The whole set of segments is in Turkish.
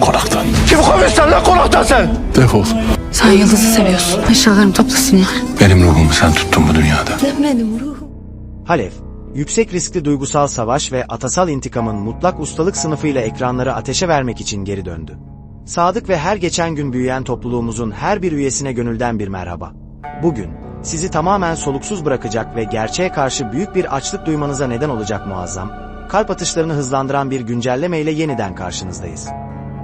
konaktan. Kim koymuş sen lan konaktan sen? Defol. Sen Yıldız'ı seviyorsun. Eşyalarını toplasınlar. Benim ruhumu sen tuttun bu dünyada. Benim ruhum. Halef, yüksek riskli duygusal savaş ve atasal intikamın mutlak ustalık sınıfıyla ekranları ateşe vermek için geri döndü. Sadık ve her geçen gün büyüyen topluluğumuzun her bir üyesine gönülden bir merhaba. Bugün, sizi tamamen soluksuz bırakacak ve gerçeğe karşı büyük bir açlık duymanıza neden olacak muazzam, kalp atışlarını hızlandıran bir güncelleme ile yeniden karşınızdayız.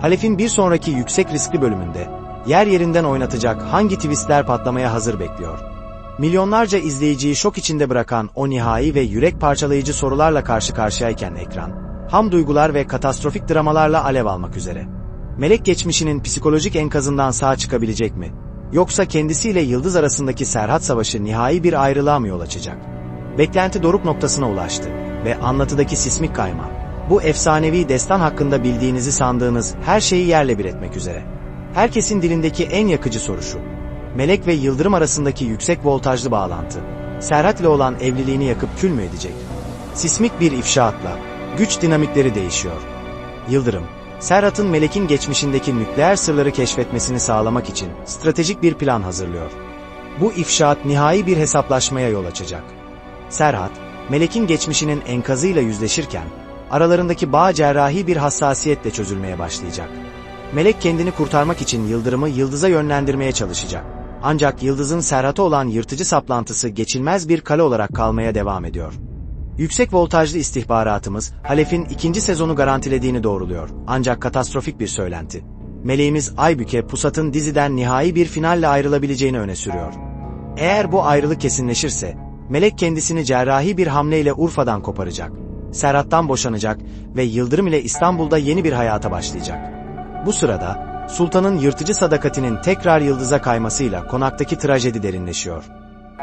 Halef'in bir sonraki yüksek riskli bölümünde, yer yerinden oynatacak hangi twistler patlamaya hazır bekliyor? Milyonlarca izleyiciyi şok içinde bırakan o nihai ve yürek parçalayıcı sorularla karşı karşıyayken ekran, ham duygular ve katastrofik dramalarla alev almak üzere. Melek geçmişinin psikolojik enkazından sağ çıkabilecek mi? Yoksa kendisiyle Yıldız arasındaki Serhat Savaşı nihai bir ayrılığa mı yol açacak? Beklenti doruk noktasına ulaştı ve anlatıdaki sismik kayma, bu efsanevi destan hakkında bildiğinizi sandığınız her şeyi yerle bir etmek üzere. Herkesin dilindeki en yakıcı soru şu. Melek ve Yıldırım arasındaki yüksek voltajlı bağlantı, Serhat ile olan evliliğini yakıp kül mü edecek? Sismik bir ifşaatla, güç dinamikleri değişiyor. Yıldırım, Serhat'ın Melek'in geçmişindeki nükleer sırları keşfetmesini sağlamak için stratejik bir plan hazırlıyor. Bu ifşaat nihai bir hesaplaşmaya yol açacak. Serhat, Melek'in geçmişinin enkazıyla yüzleşirken, aralarındaki bağ cerrahi bir hassasiyetle çözülmeye başlayacak. Melek kendini kurtarmak için Yıldırım'ı Yıldız'a yönlendirmeye çalışacak. Ancak Yıldız'ın Serhat'a olan yırtıcı saplantısı geçilmez bir kale olarak kalmaya devam ediyor. Yüksek voltajlı istihbaratımız, Halef'in ikinci sezonu garantilediğini doğruluyor. Ancak katastrofik bir söylenti. Meleğimiz Aybüke, Pusat'ın diziden nihai bir finalle ayrılabileceğini öne sürüyor. Eğer bu ayrılık kesinleşirse, Melek kendisini cerrahi bir hamleyle Urfa'dan koparacak. Serhat'tan boşanacak ve Yıldırım ile İstanbul'da yeni bir hayata başlayacak. Bu sırada, Sultan'ın yırtıcı sadakatinin tekrar yıldıza kaymasıyla konaktaki trajedi derinleşiyor.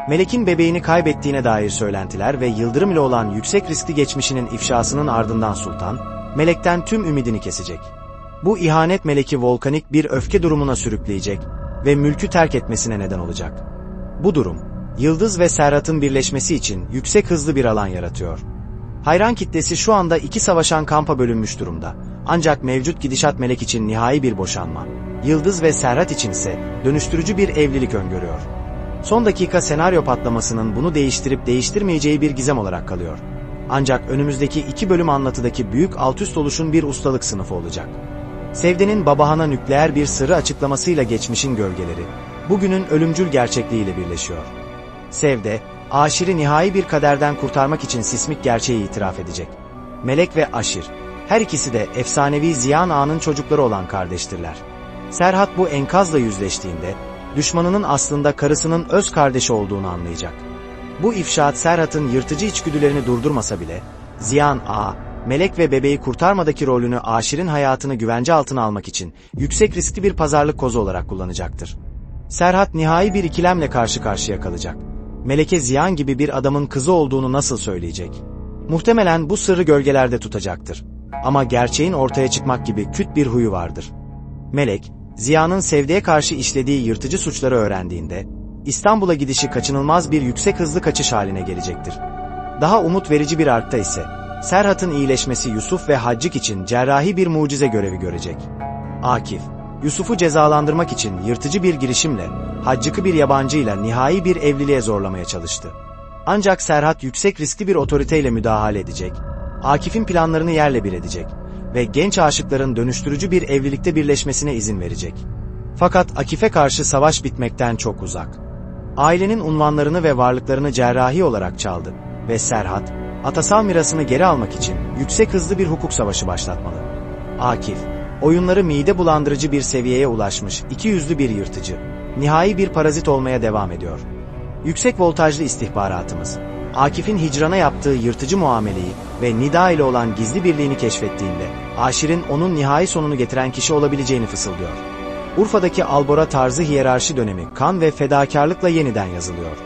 Melek'in bebeğini kaybettiğine dair söylentiler ve Yıldırım ile olan yüksek riskli geçmişinin ifşasının ardından Sultan, Melek'ten tüm ümidini kesecek. Bu ihanet Melek'i volkanik bir öfke durumuna sürükleyecek ve mülkü terk etmesine neden olacak. Bu durum, Yıldız ve Serhat'ın birleşmesi için yüksek hızlı bir alan yaratıyor. Hayran kitlesi şu anda iki savaşan kampa bölünmüş durumda. Ancak mevcut gidişat Melek için nihai bir boşanma. Yıldız ve Serhat içinse dönüştürücü bir evlilik öngörüyor. Son dakika senaryo patlamasının bunu değiştirip değiştirmeyeceği bir gizem olarak kalıyor. Ancak önümüzdeki iki bölüm anlatıdaki büyük altüst oluşun bir ustalık sınıfı olacak. Sevde'nin babahana nükleer bir sırrı açıklamasıyla geçmişin gölgeleri, bugünün ölümcül gerçekliğiyle birleşiyor. Sevde, Aşir'i nihai bir kaderden kurtarmak için sismik gerçeği itiraf edecek. Melek ve Aşir, her ikisi de efsanevi Ziyan Ağa'nın çocukları olan kardeştirler. Serhat bu enkazla yüzleştiğinde, düşmanının aslında karısının öz kardeşi olduğunu anlayacak. Bu ifşaat Serhat'ın yırtıcı içgüdülerini durdurmasa bile, Ziyan Ağa, Melek ve bebeği kurtarmadaki rolünü Aşir'in hayatını güvence altına almak için yüksek riskli bir pazarlık kozu olarak kullanacaktır. Serhat nihai bir ikilemle karşı karşıya kalacak. Meleke Ziyan gibi bir adamın kızı olduğunu nasıl söyleyecek? Muhtemelen bu sırrı gölgelerde tutacaktır. Ama gerçeğin ortaya çıkmak gibi küt bir huyu vardır. Melek, Ziya'nın Sevde'ye karşı işlediği yırtıcı suçları öğrendiğinde, İstanbul'a gidişi kaçınılmaz bir yüksek hızlı kaçış haline gelecektir. Daha umut verici bir arkta ise, Serhat'ın iyileşmesi Yusuf ve Haccik için cerrahi bir mucize görevi görecek. Akif, Yusuf'u cezalandırmak için yırtıcı bir girişimle, Haccık'ı bir yabancıyla nihai bir evliliğe zorlamaya çalıştı. Ancak Serhat yüksek riskli bir otoriteyle müdahale edecek, Akif'in planlarını yerle bir edecek ve genç aşıkların dönüştürücü bir evlilikte birleşmesine izin verecek. Fakat Akif'e karşı savaş bitmekten çok uzak. Ailenin unvanlarını ve varlıklarını cerrahi olarak çaldı ve Serhat, atasal mirasını geri almak için yüksek hızlı bir hukuk savaşı başlatmalı. Akif, oyunları mide bulandırıcı bir seviyeye ulaşmış iki yüzlü bir yırtıcı, nihai bir parazit olmaya devam ediyor. Yüksek voltajlı istihbaratımız, Akif'in hicrana yaptığı yırtıcı muameleyi ve Nida ile olan gizli birliğini keşfettiğinde, Aşir'in onun nihai sonunu getiren kişi olabileceğini fısıldıyor. Urfa'daki Albora tarzı hiyerarşi dönemi kan ve fedakarlıkla yeniden yazılıyor.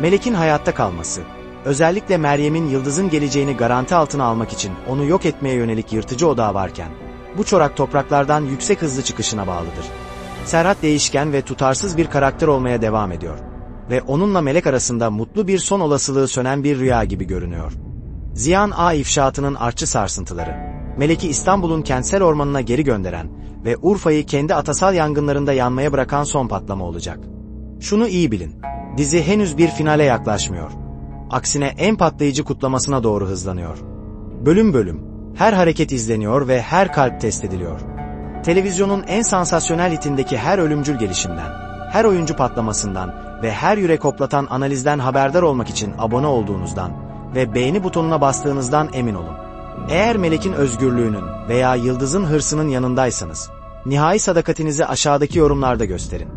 Melek'in hayatta kalması, özellikle Meryem'in Yıldız'ın geleceğini garanti altına almak için onu yok etmeye yönelik yırtıcı odağı varken, bu çorak topraklardan yüksek hızlı çıkışına bağlıdır. Serhat değişken ve tutarsız bir karakter olmaya devam ediyor ve onunla Melek arasında mutlu bir son olasılığı sönen bir rüya gibi görünüyor. Ziyan A ifşaatının artçı sarsıntıları, Melek'i İstanbul'un kentsel ormanına geri gönderen ve Urfa'yı kendi atasal yangınlarında yanmaya bırakan son patlama olacak. Şunu iyi bilin, dizi henüz bir finale yaklaşmıyor. Aksine en patlayıcı kutlamasına doğru hızlanıyor. Bölüm bölüm, her hareket izleniyor ve her kalp test ediliyor. Televizyonun en sansasyonel hitindeki her ölümcül gelişimden, her oyuncu patlamasından ve her yürek hoplatan analizden haberdar olmak için abone olduğunuzdan ve beğeni butonuna bastığınızdan emin olun. Eğer melekin özgürlüğünün veya yıldızın hırsının yanındaysanız, nihai sadakatinizi aşağıdaki yorumlarda gösterin.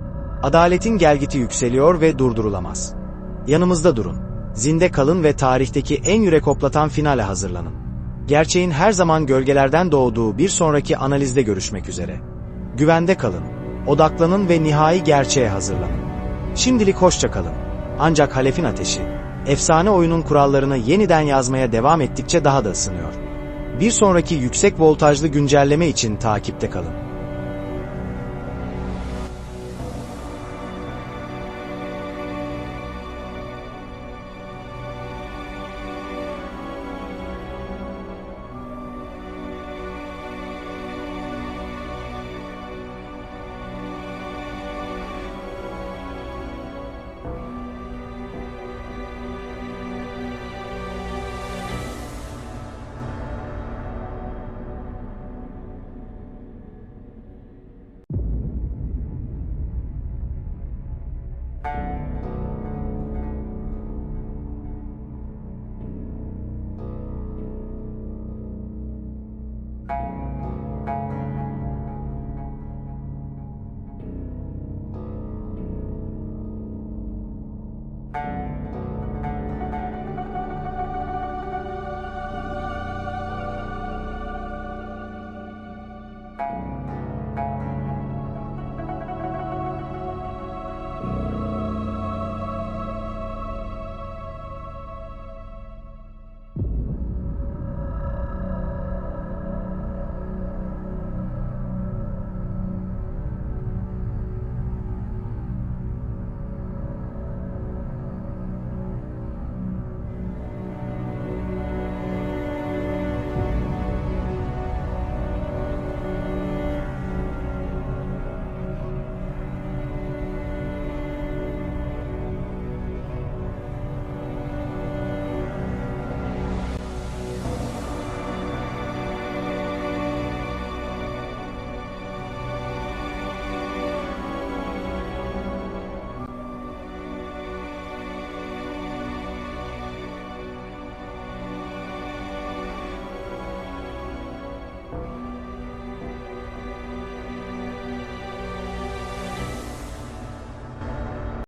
Adaletin gelgiti yükseliyor ve durdurulamaz. Yanımızda durun. Zinde kalın ve tarihteki en yürek hoplatan finale hazırlanın. Gerçeğin her zaman gölgelerden doğduğu bir sonraki analizde görüşmek üzere. Güvende kalın, odaklanın ve nihai gerçeğe hazırlanın. Şimdilik hoşça kalın. Ancak Halef'in ateşi, efsane oyunun kurallarını yeniden yazmaya devam ettikçe daha da ısınıyor. Bir sonraki yüksek voltajlı güncelleme için takipte kalın.